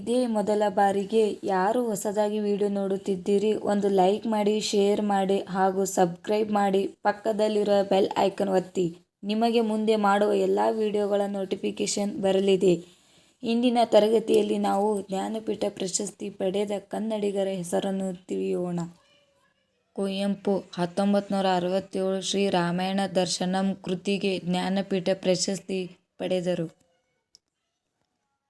ಇದೇ ಮೊದಲ ಬಾರಿಗೆ ಯಾರು ಹೊಸದಾಗಿ ವಿಡಿಯೋ ನೋಡುತ್ತಿದ್ದೀರಿ, ಒಂದು ಲೈಕ್ ಮಾಡಿ, ಶೇರ್ ಮಾಡಿ ಹಾಗೂ ಸಬ್ಸ್ಕ್ರೈಬ್ ಮಾಡಿ ಪಕ್ಕದಲ್ಲಿರುವ ಬೆಲ್ ಐಕನ್ ಒತ್ತಿ. ನಿಮಗೆ ಮುಂದೆ ಮಾಡುವ ಎಲ್ಲ ವಿಡಿಯೋಗಳ ನೋಟಿಫಿಕೇಷನ್ ಬರಲಿದೆ. ಇಂದಿನ ತರಗತಿಯಲ್ಲಿ ನಾವು ಜ್ಞಾನಪೀಠ ಪ್ರಶಸ್ತಿ ಪಡೆದ ಕನ್ನಡಿಗರ ಹೆಸರನ್ನು ತಿಳಿಯೋಣ. ಕುವೆಂಪು ಹತ್ತೊಂಬತ್ತು ನೂರ ಅರವತ್ತೇಳು ಶ್ರೀ ರಾಮಾಯಣ ದರ್ಶನಂ ಕೃತಿಗೆ ಜ್ಞಾನಪೀಠ ಪ್ರಶಸ್ತಿ ಪಡೆದರು.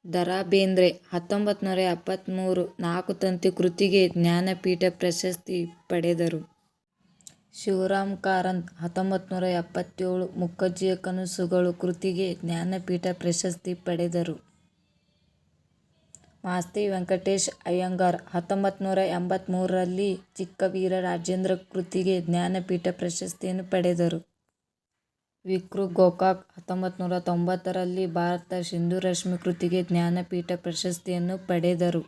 ದ ರಾ ಬೇಂದ್ರೆ ಹತ್ತೊಂಬತ್ತು ನೂರ ಎಪ್ಪತ್ತ್ಮೂರು ನಾಲ್ಕು ತಂತಿ ಕೃತಿಗೆ ಜ್ಞಾನಪೀಠ ಪ್ರಶಸ್ತಿ ಪಡೆದರು. ಶಿವರಾಮ್ ಕಾರಂತ್ ಹತ್ತೊಂಬತ್ತು ನೂರ ಎಪ್ಪತ್ತೇಳು ಮುಕ್ಕಜ್ಜಿಯ ಕನಸುಗಳು ಕೃತಿಗೆ ಜ್ಞಾನಪೀಠ ಪ್ರಶಸ್ತಿ ಪಡೆದರು. ಮಾಸ್ತಿ ವೆಂಕಟೇಶ್ ಅಯ್ಯಂಗಾರ್ ಹತ್ತೊಂಬತ್ತು ನೂರ ಎಂಬತ್ತ್ಮೂರರಲ್ಲಿ ಚಿಕ್ಕವೀರ ರಾಜೇಂದ್ರ ಕೃತಿಗೆ ಜ್ಞಾನಪೀಠ ಪ್ರಶಸ್ತಿಯನ್ನು ಪಡೆದರು. ವಿಕ್ರು ಗೋಕಾಕ್ ಹತ್ತೊಂಬತ್ತು ನೂರ ತೊಂಬತ್ತರಲ್ಲಿ ಭಾರತ ಸಿಂಧುರಶ್ಮಿ ಕೃತಿಗೆ ಜ್ಞಾನಪೀಠ ಪ್ರಶಸ್ತಿಯನ್ನು ಪಡೆದರು.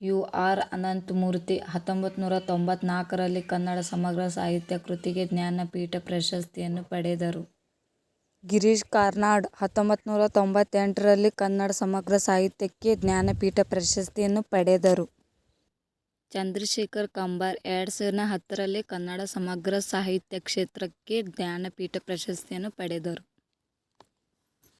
ಯು ಆರ್ ಅನಂತಮೂರ್ತಿ ಹತ್ತೊಂಬತ್ತು ನೂರ ತೊಂಬತ್ನಾಲ್ಕರಲ್ಲಿ ಕನ್ನಡ ಸಮಗ್ರ ಸಾಹಿತ್ಯ ಕೃತಿಗೆ ಜ್ಞಾನಪೀಠ ಪ್ರಶಸ್ತಿಯನ್ನು ಪಡೆದರು. ಗಿರೀಶ್ ಕಾರ್ನಾಡ್ ಹತ್ತೊಂಬತ್ತು ನೂರ ತೊಂಬತ್ತೆಂಟರಲ್ಲಿ ಕನ್ನಡ ಸಮಗ್ರ ಸಾಹಿತ್ಯಕ್ಕೆ ಜ್ಞಾನಪೀಠ ಪ್ರಶಸ್ತಿಯನ್ನು ಪಡೆದರು. ಚಂದ್ರಶೇಖರ್ ಕಂಬಾರ್ ಎರಡು ಸಾವಿರದ ಹತ್ತರಲ್ಲಿ ಕನ್ನಡ ಸಮಗ್ರ ಸಾಹಿತ್ಯ ಕ್ಷೇತ್ರಕ್ಕೆ ಜ್ಞಾನಪೀಠ ಪ್ರಶಸ್ತಿಯನ್ನು ಪಡೆದರು.